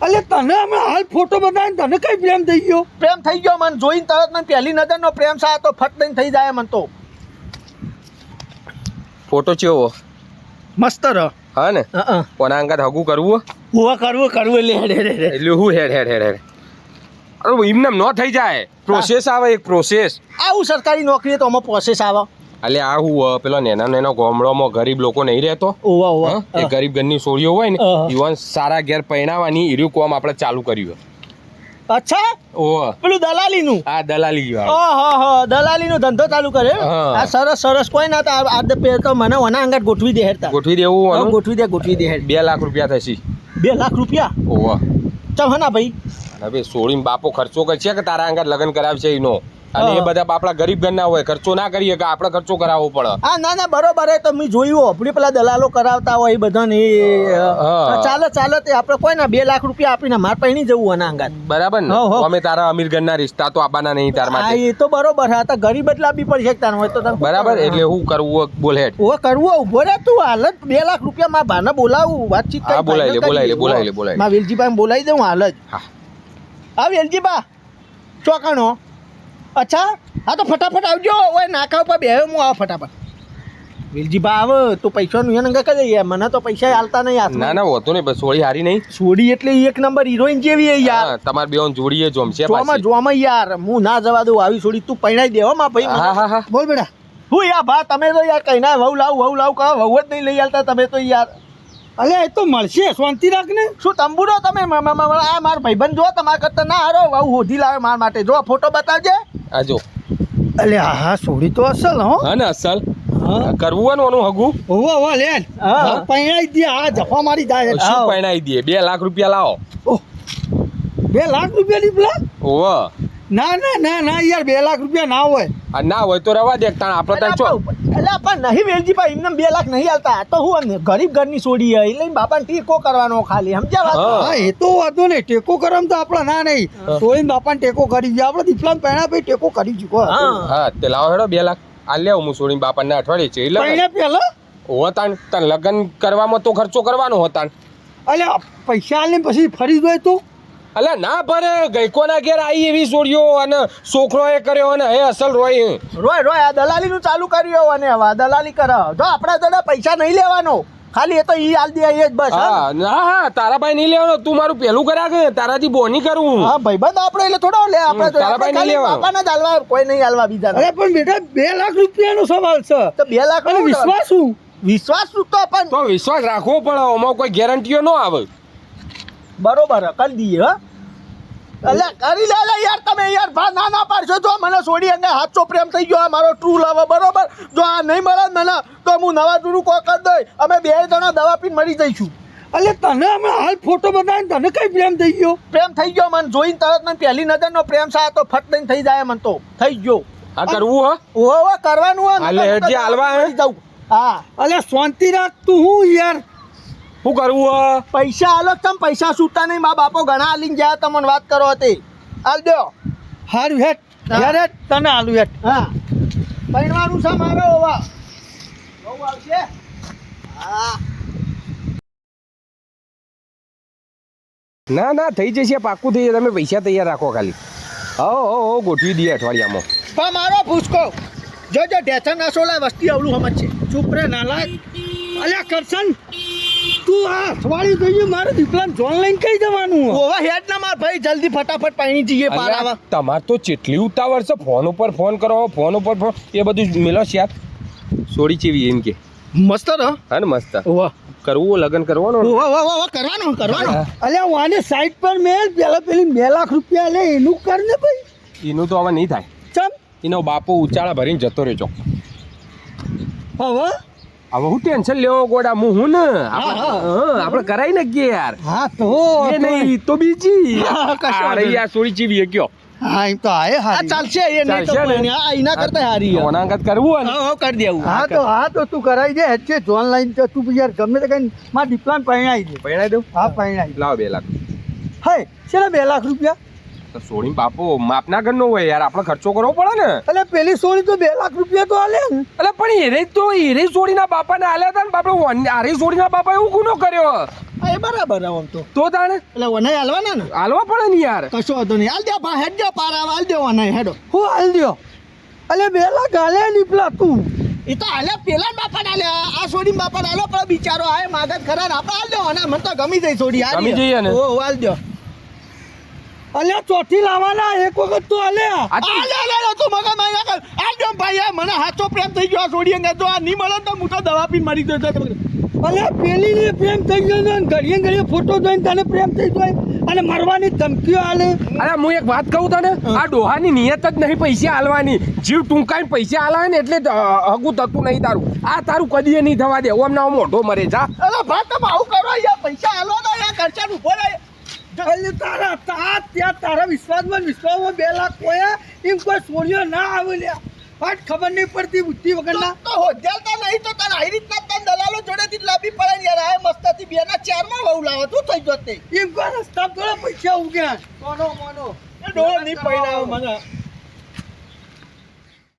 અલે તને હમણાં હાલ ફોટો બતાવીને તને કઈ પ્રેમ થઈ ગયો? પ્રેમ થઈ ગયો મને જોઈને તરત મને પહેલી નજરનો પ્રેમ સા તો ફટ દઈને થઈ જાય મને તો. ફોટો ચેવો મસ્ત રહ હા ને? કોના અંગાત હગું કરવું હુવા કરવું કરવું એટલે હેડ રે હેડ એટલે હું હેડ હેડ હેડ હેડ. અરે એમને ન થઈ જાય. પ્રોસેસ આવે એક પ્રોસેસ આવું સરકારી નોકરી તો આમાં પ્રોસેસ આવે. એટલે આ હું પેલો નેના નેનો ગામડામાં ગરીબ લોકો નહીં રહેતો. ઓવા ઓવા એ ગરીબ ઘરની સોળીઓ હોય ને. યુવાન સારા ઘેર પહેણાવાની ઈર્યું કોમ આપણે ચાલુ કર્યું અચ્છા? ઓહ પેલું દલાલીનું? આ દલાલી. ઓહો હો દલાલીનો ધંધો ચાલુ કરે. આ સરસ સરસ. કોઈ ના આ તો પે- તો મને ઓના અંગાત ગોઠવી દે હેરતા ગોઠવી દેવું ગોઠવી દે ગોઠવી દે બે લાખ રૂપિયા થશે. બે લાખ રૂપિયા? ઓહ ચમ હના ભાઈ. હવે સોળીને બાપો ખર્ચો કરશે કે તારા આંગળ લગ્ન કરાવશે એનો? અને એ બધા આપણા ગરીબ ઘરના હોય ખર્ચો ના કરીએ કે આપણે ખર્ચો કરાવવો પડે. હા ના ના બરોબર તો મેં જોયું. આપણે પેલા દલાલો કરાવતા હોય એ બધાને ચાલે ચાલે તે આપણે કોઈ ના બે લાખ રૂપિયા આપીને માર પૈણી જવું આના અંગાત બરાબર ને. અમે તારા અમીર ઘરના રિશ્તા તો આબાના નહીં તાર માટે. એ તો બરોબર હા તો ગરીબ જ લાવવી પડશે તાર હોય તો બરાબર એટલે હું કરવું બોલે ઓ કરવું ઊભો રે તું. હાલ બે લાખ રૂપિયા માં ભાને બોલાવું. વાતચીત હા, બોલાવી લે, બોલાવી લે. બોલાવી લે, બોલાવી. માં વેલજીભાઈ બોલાવી દઉં હાલ જ. હા. વેલજી બા ચોકણો. અચ્છા હા તો ફટાફટ આવજો. ઓય નાકા ઉપર બે હું આવ ફટાફટ. વેલજીબા આવે તો પૈસાનું એને કહી દઈએ મને તો પૈસા હાલતા નહીં ના હાથમાં. ના હોતું નહીં બસ સોળી હારી નહીં. સોડી એટલે એક નંબર હિરોઈન જેવી હે યાર. હા, તમારે બેઓને જોડીએ જોમશે જોમાં પાછી. જોમાં યાર. હું ના જવા દઉં આવી સોડી તું પૈણાઈ દેવો હો માં ભાઈ હા હા હા. બોલ બેટા. હું યાર ભા તમે તો યાર કઈ ના વહુ લાવ વહુ લાવ કહો વહુ જ નહીં લઈ આવતા તમે તો યાર. અલે એ તો મળશે શાંતિ રાખ ને શું તંબુરો તમે? આ માર ભાઈબંધ જો તમારા કરતા ના હારો વહુ હોધી લાવે માર માટે. જો ફોટો બતાવજે. આ જો અલે હા હા સોડી તો અસલ હો. હા ને અસલ. હા. કરવું હોય ને ઓનું હગું. હોવા હોવા લે. હા. પૈણાઈ દે આ જફા મારી જાય. શું. પહેણાઈ દઈએ બે લાખ રૂપિયા લાવો. બે લાખ રૂપિયા નીકળ્યા ઓવ ના ના ના ના યાર બે લાખ રૂપિયા ના હોય. ના હોય તો રવા દે તાણ આપણે તાણ છો. એટલે પણ નહીં વેલજી ભાઈ એમને બે લાખ નહીં આલતા. આ તો હું ગરીબ ઘરની સોડી હે એટલે બાપાને ટેકો કરવાનો ખાલી સમજ્યા વાત? હા. એ તો વાંધો નહીં. ટેકો કરમ તો આપણે ના નહીં. સોળીન બાપાને ટેકો કરી દે આપણે દીપલાને પહેણા ભાઈ ટેકો કરી ચૂકો હા. હા તે લાવો હેડો બે લાખ. આ લેવું હું છોડીને બાપાને અઠવાડિયે છે એટલે પૈણા પહેલા? હો તાણ તાણ લગ્ન કરવામાં તો ખર્ચો કરવાનો હતો તાણ. અલે પૈસા આલે પછી ફરી ગયો તો. અલે ના ભરે ગઈકોના ઘેર આવી એવી સોડીઓ અને છોકરો એ કર્યો અને હે અસલ રોય રોય રોય આ દલાલીનું ચાલુ કર્યું અને હવે દલાલી કરે. જો આપણા જોડે પૈસા નહીં લેવાનો ખાલી એ તો ઈ આલ દે એ જ બસ હા હા. ના હા તારા ભાઈ નહીં લેવાનો તું મારું પેલું કર્યા કે તારાથી બોની કરું? હા ભાઈબંધ આપણે એટલે થોડો લે આપણે તો તારા ભાઈ નહીં લેવાનો. બાપાને જ હાલવા કોઈ નહીં હાલવા બીજા અરે પણ બેટા બે લાખ રૂપિયાનો સવાલ છે. તો બે લાખ નો વિશ્વાસ શું? વિશ્વાસનું તો પણ તો વિશ્વાસ રાખવો પડે ઓમાં કોઈ ગેરંટીઓ ન આવે. બરોબર હે, કરી દઈએ હા. એટલે કરી લે લે યાર તમે યાર ભા ના ના પાડશો. જો મને છોડી અંગે હાથો પ્રેમ થઈ ગયો આ મારો ટ્રુ લવ બરોબર? જો આ નહીં મળે મને તો હું નવા જૂનું કો કરી દઈ અમે બે જણા દવા પીને મરી જઈશું. અલે તને અમે હાલ ફોટો બતાવીને તને કઈ પ્રેમ થઈ ગયો? પ્રેમ થઈ ગયો મને જોઈને તરત મને પહેલી નજરનો પ્રેમ સા તો ફટ દઈને થઈ જાય મને તો. થઈ ગયો. આ કરવું હા. ઓહો ઓહો કરવાનું હોય અલે હેડજે, હાલવા હે? જાવ હા. અલે શાંતિ રાખ તું હું યાર? શું કરવું હા પૈસા આલો તમે પૈસા છૂટા નહીં. મા બાપો ઘણા આલીને ગયા તમને વાત કરો હતી. હાલ દો. હારું હેઠ હા. યાર તને હાલું હેઠ. હા. પૈણવાનું છે મારો હોવા બહુ આવશે? હા. ના ના થઈ જશે પાક્કું થઈ જશે. તમે પૈસા તૈયાર રાખો ખાલી. હો હો હો ગોઠવી દઈએ અઠવાડિયામાં. પણ મારો ભૂસકો. જો જો ઢેચર ના સોલા વસ્તી અવળું સમજ છે ચૂપ રે નાલાયક અલ્યા કરશન. તું આ અઠવાડિયું થઈ ગયું મારે દીપલાને જોન લઈને કઈ જવાનું? ઓવા હેડ ના માર ભાઈ જલ્દી ફટાફટ પાણી જઈએ પાર આવા. તમાર તો ચેટલી ઉતાવળ છે ફોન ઉપર ફોન કરો ફોન ઉપર ફોન એ બધું મેલો યાર. સોડી ચેવી એમ કે. મસ્ત રહો હા ને મસ્ત. ઓવા. કરવું લગ્ન કરવાનું ઓવા ઓવા ઓવા કરવાનું કરવાનું. અલ્યા વાને સાઈડ પર મેલ પેલા પેલી બે લાખ રૂપિયા લે એનું કર ને ભાઈ. એનું તો હવે નહીં થાય. ચમ. એનો બાપો ઉચાળા ભરીને જતો રહેજો. હવે હવે હું ટેન્શન લેવો ગોડા હું હું ને? હા, હા. આપણે કરાઈ નાખીએ યાર હા તો એ નહીં તો બીજી. હા, કશો અરે યાર સોરી ચેવી એ કયો. હા એમ તો આય આ હારી ચાલશે એ નહીં તો એના કરતા હારી હે. ઓનાંગત કરવું હોય હા હા કરી દેવું. હા તો હા તો તું કરાઈ દે. હેચે જોન લાઈન તો તું યાર ગમે તે કઈ માં દીપલાને પરણાઈ દે. પરણાઈ દઉં? હા પરણાઈ લાવ બે લાખ. હાય છેલ્લા બે લાખ રૂપિયા? તો સોડી બાપો માપના ઘરનો હોય યાર આપણે ખર્ચો કરવો પડે ને. એટલે પેલી સોળી તો બે લાખ રૂપિયા તો આલે ને. એટલે પણ એરે તો એરે સોડીના બાપાને આલ્યા હતા ને બાપડે આરી સોળી ના બાપા એવું ગુનો કર્યો. હા એ બરાબર આમ તો. તો તાણે? એટલે વનાઈ હાલવાના ને? હાલવા પડે ને યાર. કશો વાંધો નહીં. હાલ દો ભા હેડ દો પાર આવે હાલ દો વનાઈ હેડો. હું હાલ દ્યો? એટલે બે લાખ હાલે નીપલા તું. એ તો હાલે પેલા બાપા ડાલે આ છોડી બાપા ડાલો પણ બિચારો આ માગત ખરા ને આપણે હાલ દો મને તો ગમી જાય સોડી હાલ ગમી જઈએ ને? ઓ હાલ દો. અલ્યા ચોથી લાવવાના એક વખત તો અલ્યા અલ્યા લે તું મગજ મારી નાખ. આ જો ભાઈ મને હાથો પ્રેમ થઈ ગયો આ ને તો આ નહીં મળે તો હું તો દવા પીને મરી જતો અલ્યા પેલી ને પ્રેમ થઈ ગયો ને ઘડીએ ઘડીએ ફોટો જોઈને તને પ્રેમ થઈ ગયો અને મરવાની ધમકીઓ આલે. અરે હું એક વાત કહું તને? આ ડોહાની નિયત જ નહીં પૈસા હાલવાની જીવ ટૂંકાઈને પૈસા હાલાવે ને એટલે હગું થતું નહીં તારું. આ તારું કદી નહીં થવા દે. ઓમ ના મોઢો મરે જા. અરે ભાઈ તમે આવું કરો યાર પૈસા હાલો ને યાર ખર્ચા ઊભો રહે. એટલે તારા તા ત્યાં તારા વિશ્વાસમાં વિશ્વાસમાં બે લાખ કોયા એમ કોઈ સોળિયો ના આવે લ્યા પાટ ખબર નહીં પડતી બુદ્ધિ વગરના. તો હોજલતા નહીં તો તારા આવી રીતના તને દલાલો જોડેથી લાભી પડે ને યાર આ મસ્તાથી બે ના ચારમાં વહુ લાવો તું થઈ જતે એમ કોઈ રસ્તા થોડા પૈસા ઉગ્યા. Mono mono. એ ડોળ નહીં પૈણાવો મને.